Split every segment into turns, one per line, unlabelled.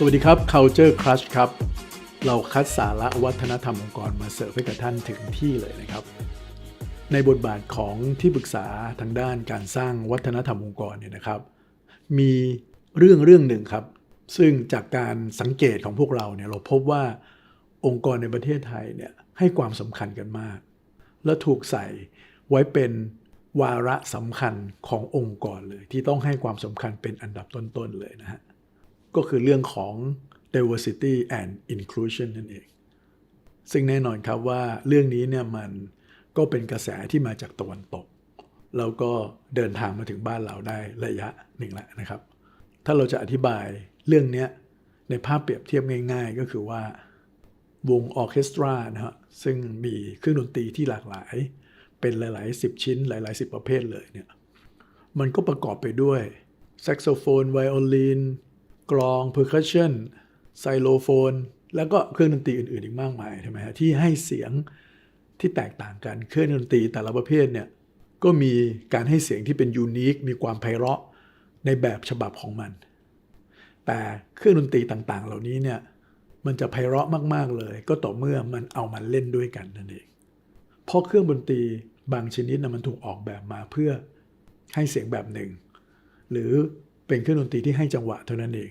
สวัสดีครับ Culture Crush ครับ เราคัดสาระวัฒนธรรมองค์กรมาเสิร์ฟให้กับท่านถึงที่เลยนะครับ ในบทบาทของที่ปรึกษาทางด้านการสร้างวัฒนธรรมองค์กรเนี่ยนะครับ มีเรื่องเรื่องหนึ่งครับ ซึ่งจากการสังเกตของพวกเราเนี่ยเราพบว่าองค์กรในประเทศไทยเนี่ยให้ความสำคัญกันมาก และถูกใส่ไว้เป็นวาระสำคัญขององค์กรเลย ที่ต้องให้ความสำคัญเป็นอันดับต้นๆเลยนะฮะ ก็คือเรื่องของ diversity and inclusion นั่นเอง ซึ่งแน่นอนครับว่าเรื่องนี้เนี่ยมันก็เป็นกระแสที่มาจากตะวันตก แล้วก็เดินทางมาถึงบ้านเราได้ระยะหนึ่งแล้วนะครับ ถ้าเราจะอธิบายเรื่องนี้ในภาพเปรียบเทียบง่าย ๆ ก็คือว่าวงออเคสตรานะฮะซึ่งมีเครื่องดนตรีที่หลากหลาย เป็นหลายๆ 10 ชิ้นหลายๆ 10 ประเภทเลยเนี่ยมันก็ประกอบไปด้วยแซกโซโฟนไวโอลิน กลองเพอร์คัชชันไซโลโฟน แล้วก็เครื่องดนตรีอื่นๆอีกมากมายใช่ไหมฮะที่ให้เสียงที่แตกต่างกันเครื่องดนตรีแต่ละประเภทเนี่ยก็มีการให้เสียงที่เป็นยูนิคมีความไพเราะในแบบฉบับของมัน แต่เครื่องดนตรีต่างๆ เหล่านี้เนี่ยมันจะไพเราะมากๆเลย ก็ต่อเมื่อมันเอามาเล่นด้วยกันนั่นเองเพราะเครื่องดนตรีบางชนิดนะมันถูกออกแบบมาเพื่อให้เสียงแบบหนึ่ง หรือเป็นเครื่องดนตรีที่ให้จังหวะเท่านั้นเอง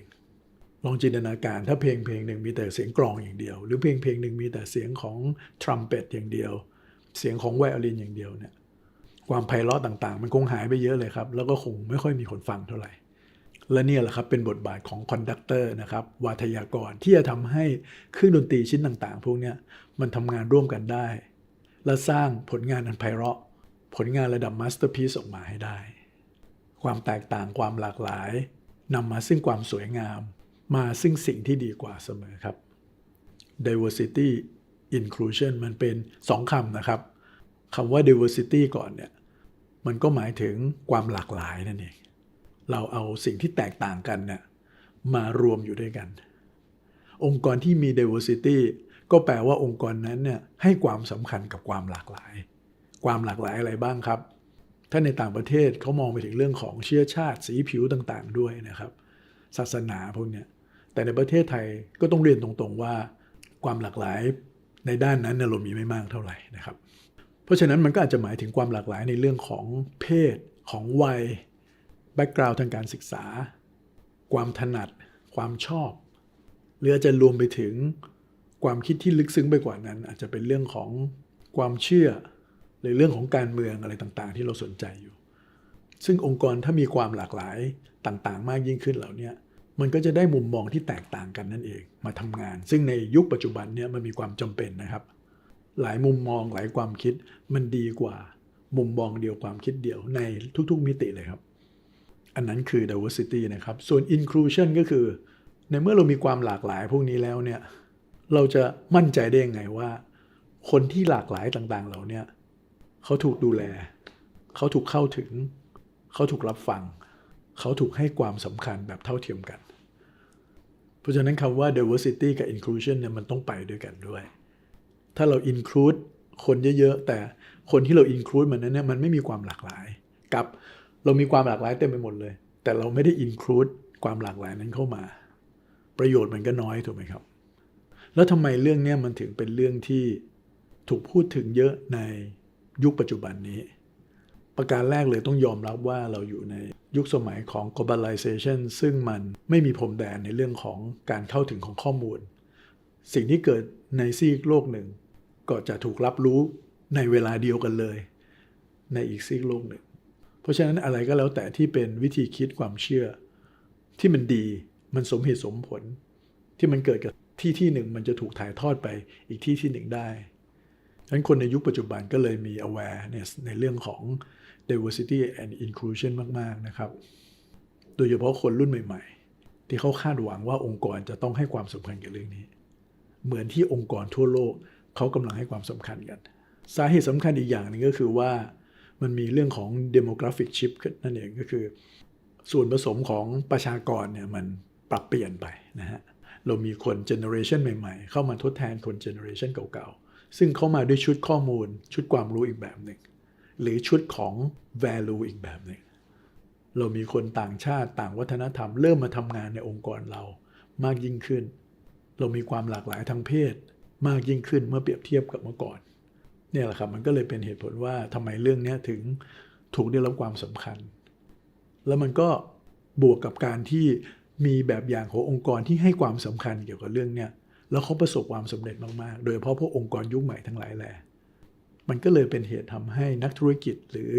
ลองจินตนาการถ้าเพลงเพลงหนึ่งมีแต่เสียงกลองอย่างเดียว หรือเพลงเพลงหนึ่งมีแต่เสียงของทรัมเป็ตอย่างเดียว เสียงของไวโอลินอย่างเดียวเนี่ยความไพเราะต่างๆ มันคงหายไปเยอะเลยครับ แล้วก็คงไม่ค่อยมีคนฟังเท่าไหร่ และนี่แหละครับเป็นบทบาทของคอนดักเตอร์นะครับวาทยากรที่จะทำให้เครื่องดนตรีชิ้นต่างๆ พวกเนี้ยมันทำงานร่วมกันได้ และสร้างผลงานอันไพเราะ ผลงานระดับมาสเตอร์พีซออกมาให้ได้ ความแตกต่างความหลากหลายนำมาซึ่งความสวยงาม มาซึ่งสิ่งที่ดีกว่าเสมอครับ diversity inclusion มันเป็นสองคำนะครับคำว่า diversity ก่อนเนี่ยมันก็หมายถึงความหลากหลายนั่นเองเราเอาสิ่งที่แตกต่างกันเนี่ยมารวมอยู่ด้วยกัน องค์กรที่มี diversity ก็แปลว่าองค์กรนั้นเนี่ยให้ความสำคัญกับความหลากหลาย ความหลากหลายอะไรบ้างครับ ถ้าในต่างประเทศเขามองไปถึงเรื่องของเชื้อชาติสีผิวต่างๆด้วยนะครับ ศาสนาพวกเนี้ย แต่ในประเทศไทยก็ต้องเรียนตรงๆว่าความหลากหลายในด้านนั้นเนี่ยเรามีไม่มากเท่าไหร่นะครับ เพราะฉะนั้นมันก็อาจจะหมายถึงความหลากหลายในเรื่องของเพศของวัยแบ็กกราวด์ทางการศึกษา ความถนัด ความชอบ หรืออาจจะรวมไปถึงความคิดที่ลึกซึ้งไปกว่านั้น อาจจะเป็นเรื่องของความเชื่อหรือเรื่องของการเมืองอะไรต่างๆ ที่เราสนใจอยู่ ซึ่งองค์กรถ้ามีความหลากหลายต่างๆ มากยิ่งขึ้นเหล่านี้ มันก็จะได้มุมมองที่แตกต่างกันนั่นเองมาทำงาน ซึ่งในยุคปัจจุบันเนี่ยมันมีความจำเป็นนะครับ หลายมุมมองหลายความคิดมันดีกว่ามุมมองเดียวความคิดเดียวในทุกๆมิติเลยครับ อันนั้นคือ diversity นะครับ ส่วน inclusion ก็คือ ในเมื่อเรามีความหลากหลายพวกนี้แล้วเนี่ยเราจะมั่นใจได้ยังไงว่า คนที่หลากหลายต่างๆ เหล่าเนี้เขาถูกดูแล เขาถูกเข้าถึง เขาถูกรับฟัง เขาถูกให้ความสำคัญแบบเท่าเทียมกัน เพราะฉะนั้นคำว่า diversity กับ inclusion เนี่ยมันต้องไปด้วยกันด้วย ถ้าเรา include คนเยอะ ๆ แต่คนที่เรา include มันนั้นเนี่ยมันไม่มีความหลากหลาย กับเรามีความหลากหลายเต็มไปหมดเลย แต่เราไม่ได้ include ความหลากหลายนั้นเข้ามา ประโยชน์มันก็น้อยถูกไหมครับ แล้วทำไมเรื่องนี้มันถึงเป็นเรื่องที่ถูกพูดถึงเยอะในยุคปัจจุบันนี้ ประการแรกเลยต้องยอมรับว่าเราอยู่ในยุคสมัยของ globalization ซึ่งมันไม่มีพรมแดนในเรื่องของการเข้าถึงของข้อมูล สิ่งที่เกิดในซีกโลกหนึ่ง ก็จะถูกรับรู้ในเวลาเดียวกันเลย ในอีกซีกโลกหนึ่ง เพราะฉะนั้นอะไรก็แล้วแต่ที่เป็นวิธีคิดความเชื่อ ที่มันดีมันสมเหตุสมผล ที่มันเกิดกับที่ที่หนึ่งมันจะถูกถ่ายทอดไปอีกที่ที่หนึ่งได้ฉะนั้นคนในยุคปัจจุบันก็เลยมี awareness ในเรื่องของ diversity and inclusion มาก ๆ นะครับ โดยเฉพาะคนรุ่นใหม่ ๆ ที่เขาคาดหวังว่าองค์กรจะต้องให้ความสำคัญกับเรื่องนี้ เหมือนที่องค์กรทั่วโลกเขากำลังให้ความสำคัญกัน สาเหตุสำคัญอีกอย่างหนึงก็คือว่ามันมีเรื่องของ demographic shift นั่นเองก็คือ ส่วนผสมของประชากรเนี่ยมันปรับเปลี่ยนไปนะฮะ เรามีคนเจเนอเรชันใหม่ ๆ เข้ามาทดแทนคนเจเนอเรชันเก่าๆ ซึ่งเข้ามาด้วยชุดข้อมูลชุดความรู้อีกแบบหนึ่ง หรือชุดของ value อีกแบบหนึ่งเรามีคนต่างชาติต่างวัฒนธรรม เริ่มมาทำงานในองค์กรเรามากยิ่งขึ้น เรามีความหลากหลายทางเพศ มากยิ่งขึ้นเมื่อเปรียบเทียบกับเมื่อก่อนเนี่ยแหละครับมันก็เลยเป็นเหตุผลว่าทำไมเรื่องนี้ถึงถูกได้รับความสำคัญ แล้วมันก็บวกกับการที่มีแบบอย่างขององค์กรที่ให้ความสำคัญเกี่ยวกับเรื่องเนี้ยแล้วเขาประสบความสำเร็จมากๆ โดยเฉพาะพวกองค์กรยุคใหม่ทั้งหลายแหละ มันก็เลยเป็นเหตุทำให้นักธุรกิจหรือ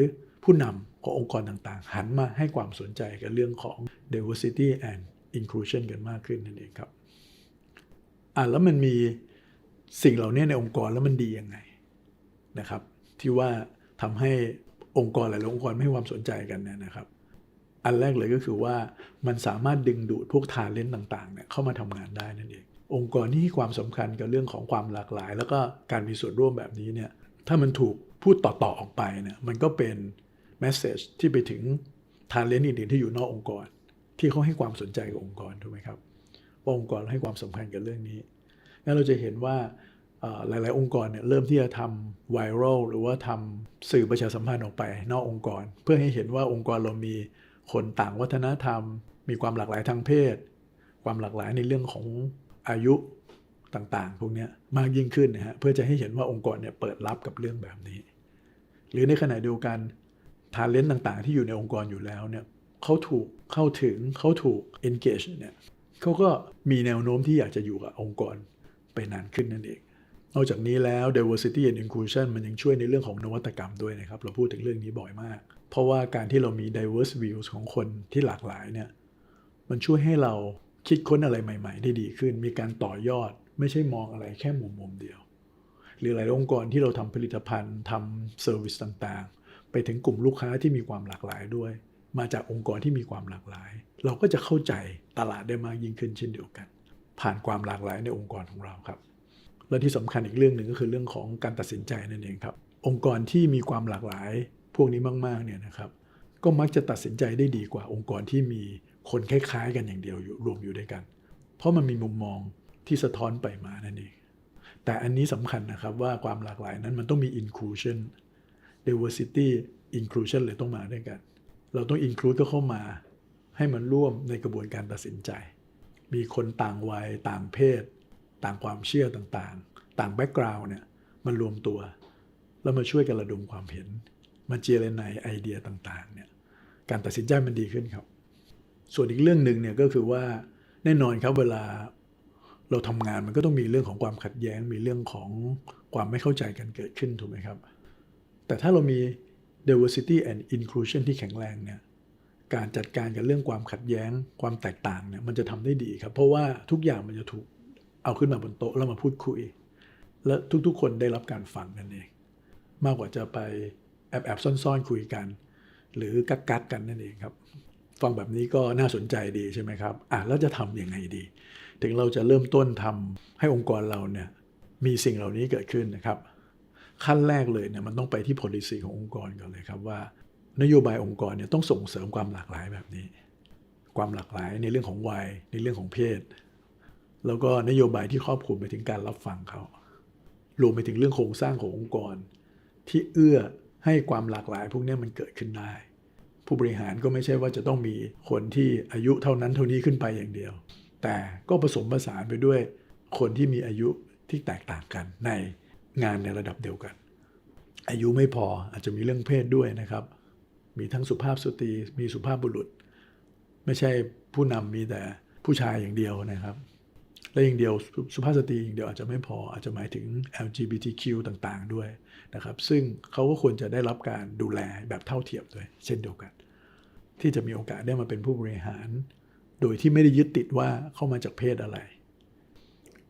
ผู้นำขององค์กรต่างๆ หันมาให้ความสนใจกับเรื่องของ diversity and inclusion กันมากขึ้นนั่นเองครับอะแล้วมันมีสิ่งเหล่านี้ในองค์กรแล้วมันดียังไงนะครับ ที่ว่าทำให้องค์กรหลายๆองค์กรไม่ให้ความสนใจกันเนี่ยนะครับ อันแรกเลยก็คือว่ามันสามารถดึงดูดพวกทาเลนต์ต่างๆเนี่ยเข้ามาทำงานได้นั่นเอง องค์กรที่ให้ความสำคัญกับเรื่องของความหลากหลาย แล้วก็การมีส่วนร่วมแบบนี้เนี่ย ถ้ามันถูกพูดต่อ ๆ ออกไปเนี่ยมันก็เป็นแมสเซจที่ไปถึงทาเลนต์อื่นๆที่อยู่นอกองค์กร ที่เขาให้ความสนใจกับองค์กรถูกไหมครับว่าองค์กรให้ความสำคัญกับเรื่องนี้งั้นเราจะเห็นว่าหลาย ๆ องค์กรเนี่ยเริ่มที่จะทำไวรัลหรือว่าทำสื่อประชาสัมพันธ์ออกไป นอกองค์กร เพื่อให้เห็นว่าองค์กรเรามีคนต่างวัฒนธรรม มีความหลากหลายทางเพศ ความหลากหลายในเรื่องของอายุ ต่างๆ พวกนี้มากยิ่งขึ้นนะฮะเพื่อจะให้เห็นว่าองค์กรเนี่ยเปิดรับกับเรื่องแบบนี้ หรือในขณะเดียวกันทาเลนต์ต่างๆ ที่อยู่ในองค์กรอยู่แล้วเนี่ยเขาถูกเข้าถึงเขาถูก engage เนี่ยเขาก็มีแนวโน้มที่อยากจะอยู่กับองค์กรไปนานขึ้นนั่นเองนอกจากนี้แล้ว diversity and inclusion มันยังช่วยในเรื่องของนวัตกรรมด้วยนะครับ เราพูดถึงเรื่องนี้บ่อยมาก เพราะว่าการที่เรามี diverse views ของคนที่หลากหลายเนี่ย มันช่วยให้เราคิดค้นอะไรใหม่ ๆ ได้ดีขึ้น มีการต่อยอด ไม่ใช่มองอะไรแค่มุมมุมเดียว หรือหลายองค์กรที่เราทำผลิตภัณฑ์ทำเซอร์วิสต่างๆ ไปถึงกลุ่มลูกค้าที่มีความหลากหลายด้วย มาจากองค์กรที่มีความหลากหลาย เราก็จะเข้าใจตลาดได้มากยิ่งขึ้นเช่นเดียวกัน ผ่านความหลากหลายในองค์กรของเราครับ และที่สำคัญอีกเรื่องหนึ่งก็คือเรื่องของการตัดสินใจนั่นเองครับ องค์กรที่มีความหลากหลาย พวกนี้มากๆเนี่ยนะครับ ก็มักจะตัดสินใจได้ดีกว่าองค์กรที่มีคนคล้ายๆ กันอย่างเดียวอยู่รวมอยู่ด้วยกัน เพราะมันมีมุมมอง ที่สะท้อนไปมานั่นเอง แต่อันนี้สำคัญนะครับว่าความหลากหลายนั้นมันต้องมี inclusion diversity inclusion เลยต้องมาด้วยกัน เราต้อง include ก็เข้ามาให้มันร่วมในกระบวนการตัดสินใจ มีคนต่างวัย ต่างเพศ ต่างความเชื่อต่างๆ ต่างแบ็กกราวน์เนี่ยมันรวมตัว แล้วมาช่วยกันระดมความเห็น มาเจรไนไอเดียต่างๆเนี่ยการตัดสินใจมันดีขึ้นครับ ส่วนอีกเรื่องหนึ่งเนี่ยก็คือว่าแน่นอนครับเวลา เราทำงานมันก็ต้องมีเรื่องของความขัดแย้ง มีเรื่องของความไม่เข้าใจกันเกิดขึ้นถูกไหมครับ แต่ถ้าเรามี diversity and inclusion ที่แข็งแรงเนี่ยการจัดการกับเรื่องความขัดแย้ง ความแตกต่างเนี่ยมันจะทำได้ดีครับ เพราะว่าทุกอย่างมันจะถูกเอาขึ้นมาบนโต๊ะแล้วมาพูดคุย และทุกๆ คนได้รับการฟังกันเองมากกว่าจะไปแอบแอบซ่อนๆคุยกัน หรือกักกักๆกันนั่นเองครับ ฟังแบบนี้ก็น่าสนใจดีใช่ไหมครับอะแล้วจะทำยังไงดี ถึงเราจะเริ่มต้นทำให้องค์กรเราเนี่ยมีสิ่งเหล่านี้เกิดขึ้นนะครับ ขั้นแรกเลยเนี่ยมันต้องไปที่ policy ขององค์กรก่อนเลยครับว่า นโยบายองค์กรเนี่ยต้องส่งเสริมความหลากหลายแบบนี้ ความหลากหลายในเรื่องของวัยในเรื่องของเพศ แล้วก็นโยบายที่ครอบคลุมไปถึงการรับฟังเขารวมไปถึงเรื่องโครงสร้างขององค์กร ที่เอื้อให้ความหลากหลาย พวกนี้มันเกิดขึ้นได้ ผู้บริหารก็ไม่ใช่ว่าจะต้องมีคนที่อายุเท่านั้นเท่านี้ขึ้นไปอย่างเดียว แต่ก็ผสมผสานไปด้วยคนที่มีอายุที่แตกต่างกันในงานในระดับเดียวกัน อายุไม่พออาจจะมีเรื่องเพศด้วยนะครับ มีทั้งสุภาพสตรีมีสุภาพบุรุษ ไม่ใช่ผู้นำมีแต่ผู้ชายอย่างเดียวนะครับ และอย่างเดียวสุสุภาพสตรีอย่างเดียวอาจจะไม่พออาจจะหมายถึง LGBTQ ต่างๆด้วยนะครับ ซึ่งเขาก็ควรจะได้รับการดูแลแบบเท่าเทียมด้วย เช่นเดียวกัน ที่จะมีโอกาสได้มาเป็นผู้บริหาร โดยที่ไม่ได้ยึดติดว่าเข้ามาจากเพศอะไร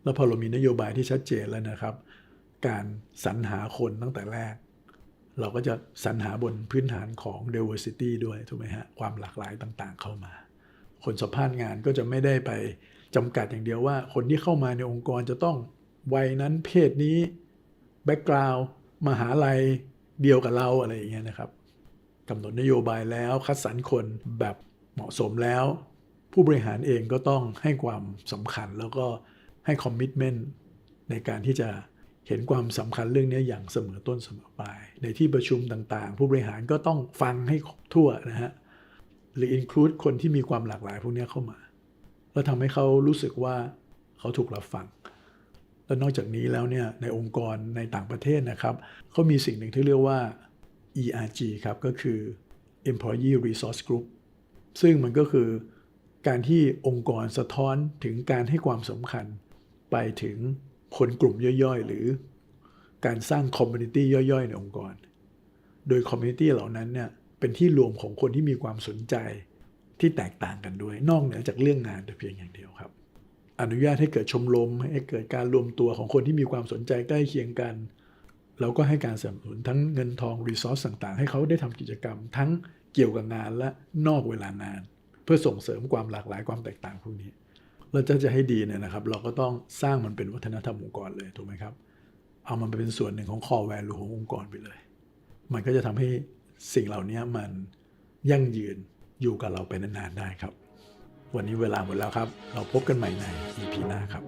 แล้วพอเรามีนโยบายที่ชัดเจนแล้วนะครับ การสรรหาคนตั้งแต่แรก เราก็จะสรรหาบนพื้นฐานของ diversity ด้วยถูกไหมฮะความหลากหลายต่างๆ เข้ามา คนสัมภาษณ์งานก็จะไม่ได้ไปจำกัดอย่างเดียวว่า คนที่เข้ามาในองค์กรจะต้องวัยนั้นเพศนี้แบ็กกราว n ์มหาลัยเดียวกับเราอะไรอย่างเงี้ยนะครับกำหนดนโยบายแล้วคัดสรรคนแบบเหมาะสมแล้ว ผู้บริหารเองก็ต้องให้ความสำคัญแล้วก็ให้คอมมิชเมนต์ในการที่จะเห็นความสำคัญเรื่องนี้อย่างเสมอต้นเสมอปลายในที่ประชุมต่างๆ ผู้บริหารก็ต้องฟังให้ครบทั่วนนะฮะหรือ include คนที่มีความหลากหลายพวกนี้เข้ามาแลแล้วทำให้เขารู้สึกว่าเขาถูกรับฟัง และนอกจากนี้แล้วเนี่ยในองค์กรในต่างประเทศนะครับเขามีสิ่งหนึ่งที่เรียกว่า ERG ครับก็คือ Employee Resource Group ซึ่งมันก็คือ การที่องค์กรสะท้อนถึงการให้ความสำคัญ ไปถึงคนกลุ่มย่อยๆ หรือการสร้างคอมมูนิตี้ย่อยๆ ในองค์กร โดยคอมมูนิตี้เหล่านั้นเนี่ยเป็นที่รวมของคนที่มีความสนใจที่แตกต่างกันด้วย นอกเหนือจากเรื่องงานแต่เพียงอย่างเดียวครับ อนุญาตให้เกิดชมรมให้เกิดการรวมตัวของคนที่มีความสนใจใกล้เคียงกัน แล้วก็ให้การสนับสนุนทั้งเงินทองรีซอสต่างๆ ให้เขาได้ทำกิจกรรม ทั้งเกี่ยวกับงานและนอกเวลางาน พื่อส่งเสริมความหลากหลายความแตกต่างพวกนี้เราจะจะให้ดีเนี่ยนะครับ เราก็ต้องสร้างมันเป็นวัฒนธรรมองค์กรเลยถูกไหมครับ เอามันไปเป็นส่วนหนึ่งของ core value ขององค์กรไปเลย มันก็จะทำให้สิ่งเหล่านี้มันยั่งยืนอยู่กับเราไปนานๆได้ครับ วันนี้เวลาหมดแล้วครับ เราพบกันใหม่ใน EP หน้าครับ